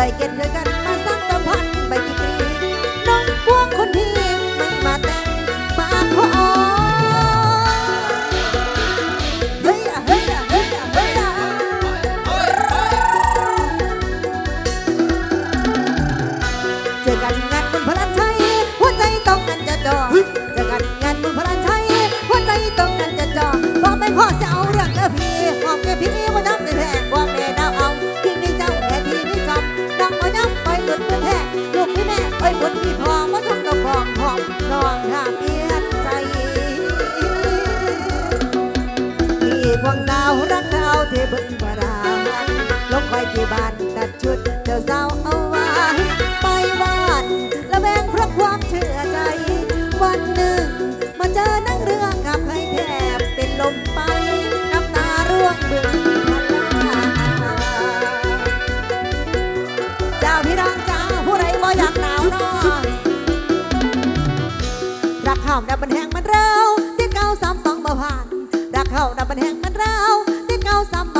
like it, you got เราที่บึงบารานลงไปที่บ้านตัดชุดเจ้าสาวเอาไว้ ไปบ้านและแบงเพราะความเชื่อใจ วันหนึ่ง มาเจอนั่งเรือกับใครแทบเป็นลมไป น้ำตาร่วงบึงพลาเจ้าพี่น้องจ้าผู้ใดบ่อยากหนาวเนอรักเขาดับมันแห้งมันเร้าที่เก่าซ้ำต้องมาผ่านรักเขาดับมันแห้งมันเร้าที่เก่าซ้ำต้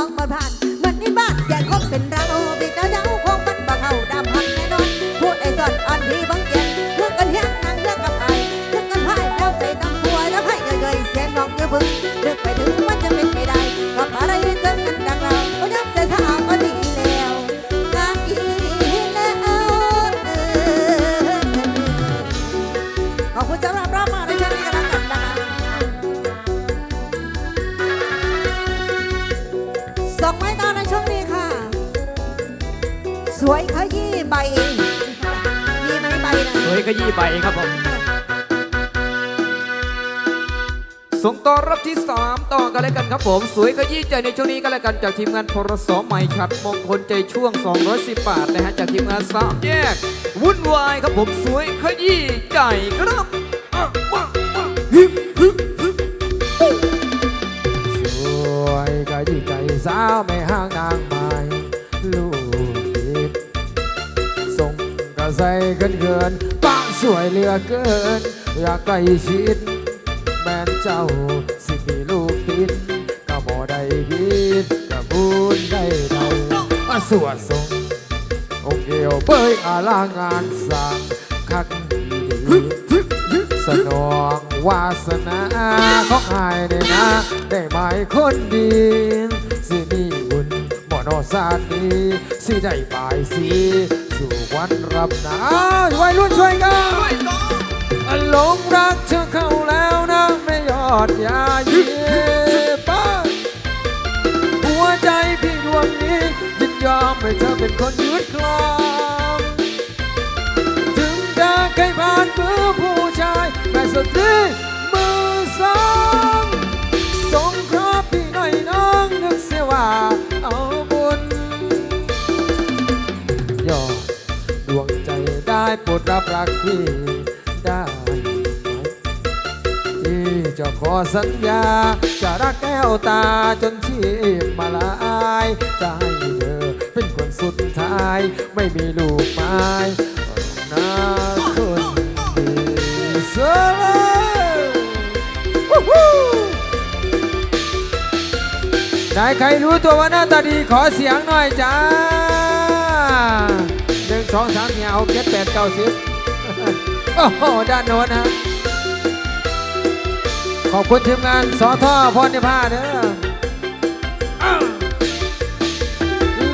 องม ยขยี้ไปครับผมส่งต่อรับที่ 3 ต่อกันเลยกันครับผม สวยขยี้ใจในช่วงนี้กันเลยกันจากทีมงานพรสใหม่ชัดมงคลใจช่วง 210 บาทนะฮะจากทีมงานสามแยก วุ่นวายครับผมสวยขยี้ใจครับอะมามาฮึฮึฮึสวยก็ดีใจสาวไม่ห่างนางไม้ลูกติดส่งกระใสกันเกิน สวยเหลือเกิน อยากใกล้ชิด แม่นเจ้าสิมีลูกติดก็บ่ได้พิดก็บุญได้ใดอาสวดทรงองค์เดียวเปยอาลางานสั่งคักดีสนองวาสนาของอายเนี่ยนะ ได้หมายคนดี สิมีบุญบ่นอสาตินี้สิได้บายสี สู่วันรับหนาววัยรุ่นช่วยกันหลงรักเธอเข้าแล้วนะไม่ยอดยาเยีป้าหัวใจพี่ดวงนี้ยินยอมให้เธอเป็นคนยึดครองถึงจะเคยผ่านมือผู้ชายแต่สุดที่ ได้โปรดรับรักพี่ได้พี่จะขอสัญญา จะรักแก้วตาจนชีพมาลายจะให้เธอเป็นคนสุดท้าย ไม่มีลูกไม้นะคนดีเสือไหนใครรู้ตัวว่าหน้าตาดีขอเสียงหน่อยจ้า สองสามสี่ห้าหกเจ็ดแปดเก้าสิบโอ้โหด้านโน้นนะขอบคุณทีมงานสอทอพรนิพาเด้อ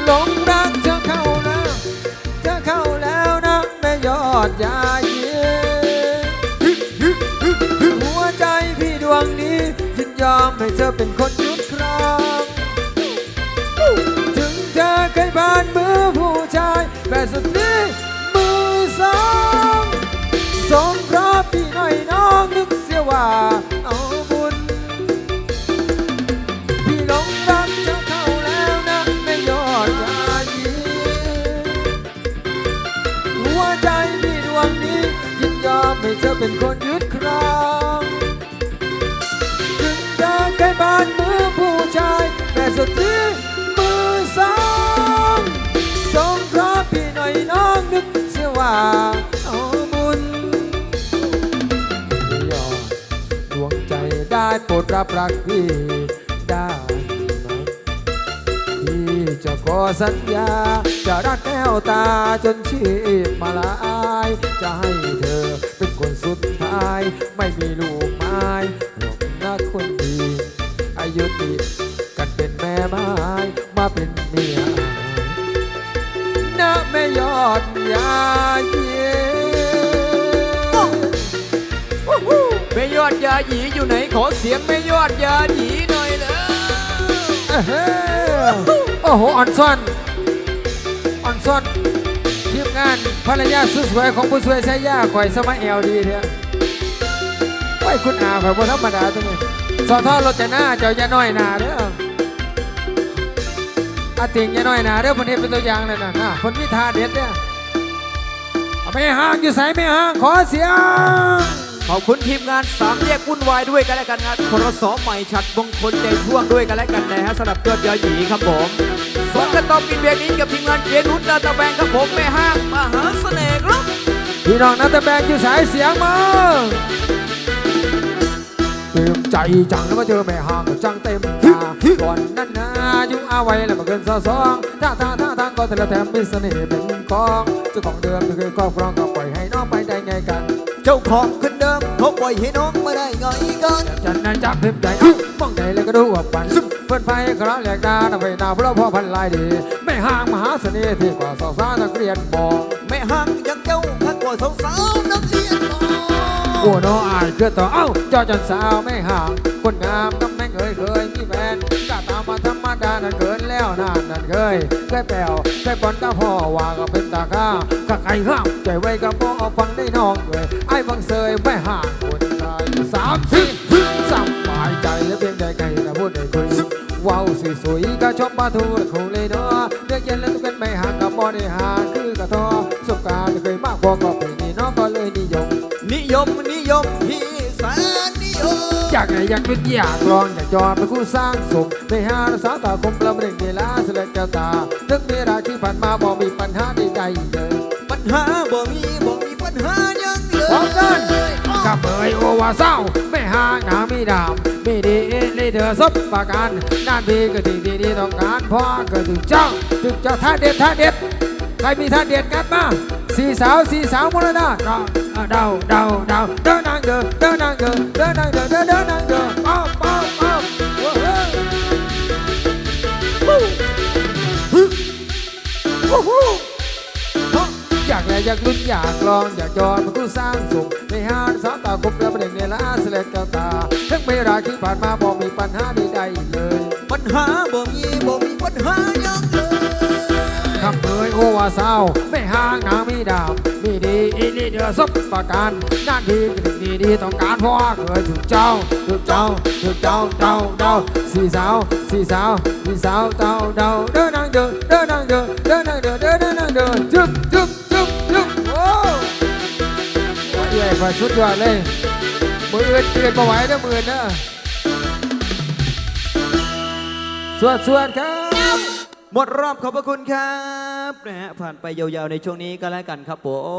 หลงรักเธอเข้าแล้วเธอเข้าแล้วนะแม่ยอดยาเยีหัวใจพี่ดวงนี้ยินยอมให้เธอเป็นคนยึดครองถึงเธอเคยผ่านมือผู้ชายแต่สุด เป็นคนยึดครองถึงจะเคยผ่านมือผู้ชาย แต่สุดที่มือสองสงคราะห์พี่หน่อยน้องนึกเสียว่าเอาบุญยอดดวงใจได้โปรดรับรักพี่ได้ไหมพี่จะขอสัญญา จะรักแก้วตาจนชีพมาลายจะให้เธอ เป็นคนสุดท้าย ไม่มีลูกไม้หรอกนะคนดี อายุติดกันเป็นแม่ไม้มาเป็นเมียนะแม่ยอดยาเยีแม่ยอดยาหยีอยู่ไหนขอเสียงแม่ยอดยาหยีหน่อยเลยเอ้อเฮ้อโอ้โหอ่อนซ่อนอ่อนซ่อนทีม งานภรรยาสุดสวยของผู้สวยใช้ยาข่อยสมัยเอลดีเถอะไว้คุณอาข่อยบ่ธรรมดาตัวนี้สอทอรถจะหน้าเจ้าอย่าน้อยหนาเด้ออาติงอย่าน้อยหนาเด้อคนนี้เป็นตัวอย่างเลยนะนะคนมีท่าเด็ดเนี่ยไม่ห่างอยู่ใส่ไม่ห่างขอเสียงขอบคุณทีมงานสามแยกวุ่นวายด้วยกันแล้วกันงานพรสใหม่ฉัดมงคลใจช่วงด้วยกันแล้วกันนะฮะสำหรับยอดยาหยีครับผม กันต่อปิดเบรกนี้กับทีมงานเจนุสนาตาแบงครับผมแม่ห้างมหาเสน่ห์ครับพี่น้องนัตะแบงอยู่สายเสียงมาเต็มใจจังแล้วมาเจอแม่ห่างจังเต็มตาก่อนนั้นนะอยู่อาไว้แล้วมาเกินสอสองท่าทางท่าทางก็แต่ละแถมมีเสน่ห์เป็นของเจ้าของเดิมที่เคยครอบครองก็ปล่อยให้น้องไปได้ไงกัน เจ้าของคนเดิมเขาปล่อยให้น้องมาได้ไงกันจันนั้นจับเพิ่มใจเอ้ามองใจเลยก็ดูว่าปัน เพื่อนไฟกระแหลกดาหน้าไปหน้าเพราะพ่อพันลายดีแม่ห่างมหาเสน่ห์ที่กว่าสาวสาวนักเรียนบอกแม่หังยังเจ้าข้างกว่าสาวๆนักเรียนน้องโอ้น้ออายเคือต่อเอ้าจอจันสาวไม่ห่างคนงามน้ำแม่งเคยเคยมีแฟนกาตามมาธรรมดานั่นเกินแล้วนานนั่นเคยเคยแปลวเคยบอลก็พ่อว่าก็เป็นตาข้าข้าไก่ข้ามใจไว้กับพ่อฟังได้น้องเลยไอ้บังเซยไม่ห่างคนไทยสามสิบสบายใจและเพียงใจไก่นะพูดได้คุย ว้าวสวยๆก็ชอบมาทูละคงเลยเนาะเรียกเย็นแล้วทุกคนไม่ห่างกับบ่ได้ห่างคือกระทอสบการณ์เคยมากพอก็ปีนี้น้องก็เลยนิยม นิยมนิยมพี่แสนนิยมอยากไงอยากเป็นอยากลองอยากจอดเป็นคู่สร้างสมไม่หารักษาตาคมประเด็นเวลาเสลกแก้วตานึกมีราที่ผ่านมาบอกมีปัญหาใดๆเลยปัญหาบ่มีบ่มีปัญหายังเลยพร้อมกันกับเบยโอวาเศร้าไม่ห่างหนาไม่ดาม ไม่ดีเลยเดือสบปากกันด้านพี่ก็ดีดีดีต้องการพ่อก็ถึงเจ้าถึงเจ้าท่าเด็ดท่าเด็ดใครมีท่าเด็ดงัดมาสี่สาวสี่สาวมรณะเดาเดาเดาเดาเดินนางเดินเดินนางเดินเดินนางเดินเดินเดินนางเดินอ้าวอ้าวอ้าวโอ้โอยากแลอยากลุ้นอยากลองอยากจอดมันก็สร้างสุขในห้างสาวตาคมแล้วประเด็นเนลาเสลกแก้วตาทั้งเวลาที่ผ่านมาบอกมีปัญหาใดๆเลย ปัญหาบ่มีบ่มีปัญหายังเลยคำเอ่ยโอวาสาวไม่ห่างนางมีดาวมีดีอีลีเดือสบประการด้านดีก็ดีดีต้องการเพราะว่าเคยถูกเจ้าถูกเจ้าถูกเจ้าเดาเดาสี่สาวสี่สาวสี่สาวเดาเดาเดินนางเดินเดินนางเดินเดินนางเดินเดินนางเดินจึ๊บ ใหญ่กว่าชุดยอดเลยมืออื่นเปลี่ยนมาไหวนะมืออื่นนะสวดสวดครับ หมดรอบขอบพระคุณครับนะฮะผ่านไปยาวๆในช่วงนี้ก็แล้วกันครับผม